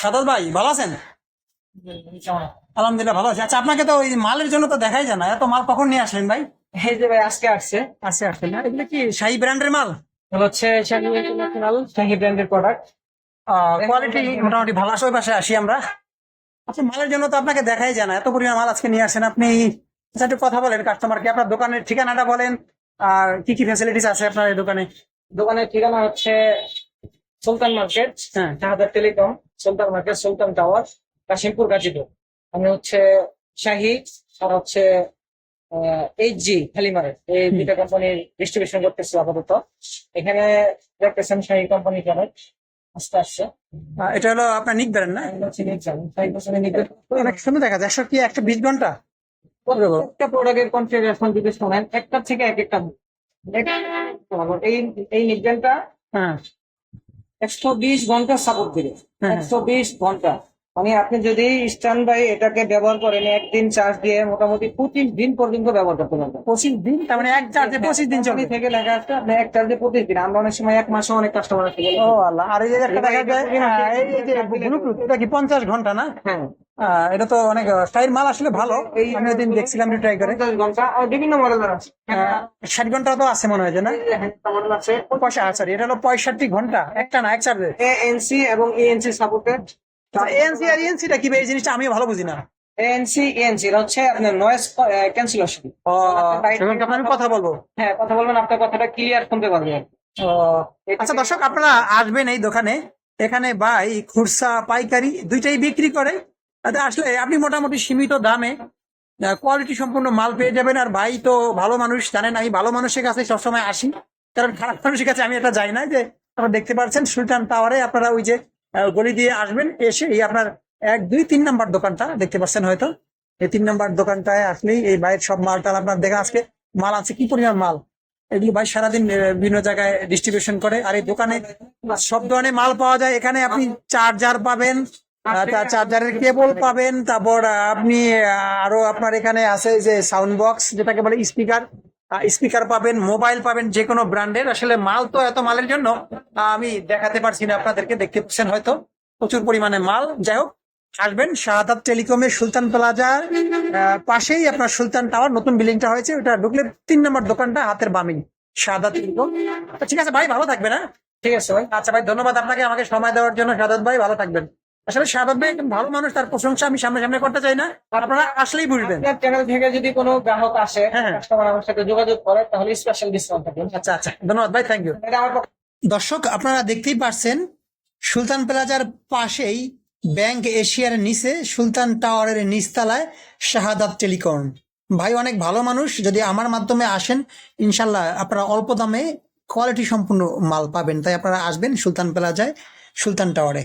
সাদাত ভাই ভালো আছেন? আলহামদুলিল্লাহ ভালো আছি। আচ্ছা আপনাকে তো ওই মালের জন্য তো দেখাই যায় না। এত মাল কখন নিয়ে আসলেন ভাই? এই যে ভাই আজকে আসছে। আচ্ছা আসলেন। না এগুলো কি শাহি ব্র্যান্ডের মাল? হচ্ছে শাহি ব্র্যান্ডের প্রোডাক্ট কোয়ালিটি মোটামুটি ভালো। আসে ওই পাশে আসি আমরা। আচ্ছা মালের জন্য তো আপনাকে দেখাই যায় না। এত পরিমাণ মাল আজকে নিয়ে আসেন আপনি। আচ্ছা একটু কথা বলেন কাস্টমারকে আপনার দোকানের ঠিকানাটা বলেন। আর কি কি ফ্যাসিলিটিস আছে আপনার এই দোকানে? দোকানের ঠিকানা হচ্ছে সুলতান মার্কেট হ্যাঁ। Shahadar telecom Sultan market Sultan tower Kashimpur Gazipur. আমি হচ্ছে শাহি আর হচ্ছে এইচ জি হেলিমারের এই। দুইটা কোম্পানির ডিস্ট্রিবিউশন করতেছে আপাতত। এখানে দেখতেছেন শাহি কোম্পানি কেন আস্তে এটা হলো আপনার না? অনেক সুন্দর দেখা যায়। একশো কি একশো বিশ ঘণ্টা প্রত্যেকটা প্রোডাক্টের কনফিগারেশন যদি শোনেন একটা থেকে এক একটা এই এই হ্যাঁ। একশো বিশ ঘণ্টা সাপোর্ট দিবে। হ্যাঁ। একশো বিশ ঘণ্টা। মানে আপনি যদি স্ট্যান্ড বাই এটাকে ব্যবহার করেন একদিন চার্জ দিয়ে মোটামুটি পঁচিশ দিন পর্যন্ত ব্যবহার করতে পারবেন। পঁচিশ দিন? তার মানে এক চার্জে পঁচিশ দিন চলে থেকে লেখা আছে আপনি এক চার্জে পঁচিশ দিন। আমরা অনেক সময় এক মাসে অনেক কাস্টমার আছে ও আল্লাহ আর এই যে একটা দেখা যায় হ্যাঁ, এটা কি পঞ্চাশ ঘণ্টা না? হ্যাঁ। এটা তো অনেক স্টাইল মাল আসলে ভালো। এই- আমি ওইদিন দেখছিলাম ট্রাই করে বিভিন্ন মডেলের আছে। ষাট ঘণ্টা তো আছে মনে হয় যে না? মডেল আছে। পয়সা সরি এটা হলো পঁয়ষট্টি ঘণ্টা একটা না এক চার্জে। এএনসি এবং ইএনসি সাপোর্টেড এএনসি আর এএনসি টা কি? এই জিনিসটা আমি ভালো বুঝি না। এএনসি ইএনসি এটা হচ্ছে আপনার নয়েজ ক্যান্সেলেশন আমি কথা বলব? হ্যাঁ কথা বলবেন আপনার কথাটা ক্লিয়ার শুনতে পারবেন আচ্ছা দর্শক আপনারা আসবেন এই দোকানে। এখানে ভাই খুরসা পাইকারি দুইটাই বিক্রি করে। আসলে আপনি মোটামুটি সীমিত দামে কোয়ালিটি সম্পূর্ণ মাল পেয়ে যাবেন। আর ভাই তো ভালো মানুষ, জানেন আমি ভালো মানুষের কাছে সবসময় আসি। কারণ খারাপ মানুষের কাছে আমি এটা যাই না। যে আপনারা দেখতে পাচ্ছেন, সুলতান টাওয়ারে আপনারা ওই যে গলি দিয়ে আসবেন, এসে এই আপনার এক, দুই, তিন নাম্বার দোকানটা দেখতে পাচ্ছেন হয়তো। এই তিন নাম্বার দোকানটায় আসলেই এই বাইরের সব মাল টাল আপনার দেখা আজকে মাল আছে, কি পরিমাণ মাল? এগুলো ভাই সারাদিন বিভিন্ন জায়গায় ডিস্ট্রিবিউশন করে। আর এই দোকানে সব ধরনের মাল পাওয়া যায়। এখানে আপনি চার্জার পাবেন আহ, তার চার্জারের কেবল পাবেন তারপর আপনি আরও আপনার এখানে আছে যে সাউন্ড বক্স যেটাকে বলে স্পিকার স্পিকার পাবেন মোবাইল পাবেন যে কোনো ব্র্যান্ডের। আসলে মাল তো এত মালের জন্য আমি দেখাতে পারছি না আপনাদেরকে দেখতে পাচ্ছেন হয়তো। প্রচুর পরিমাণে মাল। যাই হোক আসবেন শাহাদাত টেলিকমের সুলতান প্লাজার পাশেই আপনার সুলতান টাওয়ার নতুন বিল্ডিংটা হয়েছে ওটা ঢুকলে তিন নম্বর দোকানটা হাতের বামেই শাহাদাত টেলিকম। ঠিক আছে ভাই ভালো থাকবে না ঠিক আছে ভাই। আচ্ছা ভাই ধন্যবাদ আপনাকে আমাকে সময় দেওয়ার জন্য। সাদাত ভাই ভালো থাকবেন। আসলে একজন ভালো মানুষ তার প্রশংসা আমি সামনে সামনে করতে চাই না। আপনারা আসলেই বুঝবেন আপনার চ্যানেল থেকে যদি কোনো গ্রাহক আসে হ্যাঁ, হ্যাঁ। কাস্টমার আমার সাথে যোগাযোগ করে তাহলে স্পেশাল ডিসকাউন্ট থাকবে আচ্ছা আচ্ছা। ধন্যবাদ ভাই থ্যাংক ইউ দর্শক আপনারা দেখতেই পারছেন সুলতান প্লাজার পাশেই ব্যাংক এশিয়ার নিচে সুলতান টাওয়ারের নিচতলায় শাহাদাত টেলিকম। ভাই অনেক ভালো মানুষ। যদি আমার মাধ্যমে আসেন ইনশাল্লাহ আপনারা অল্প দামে কোয়ালিটি সম্পূর্ণ মাল পাবেন। তাই আপনারা আসবেন সুলতান প্লাজায় সুলতান টাওয়ারে।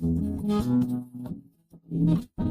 Thank you.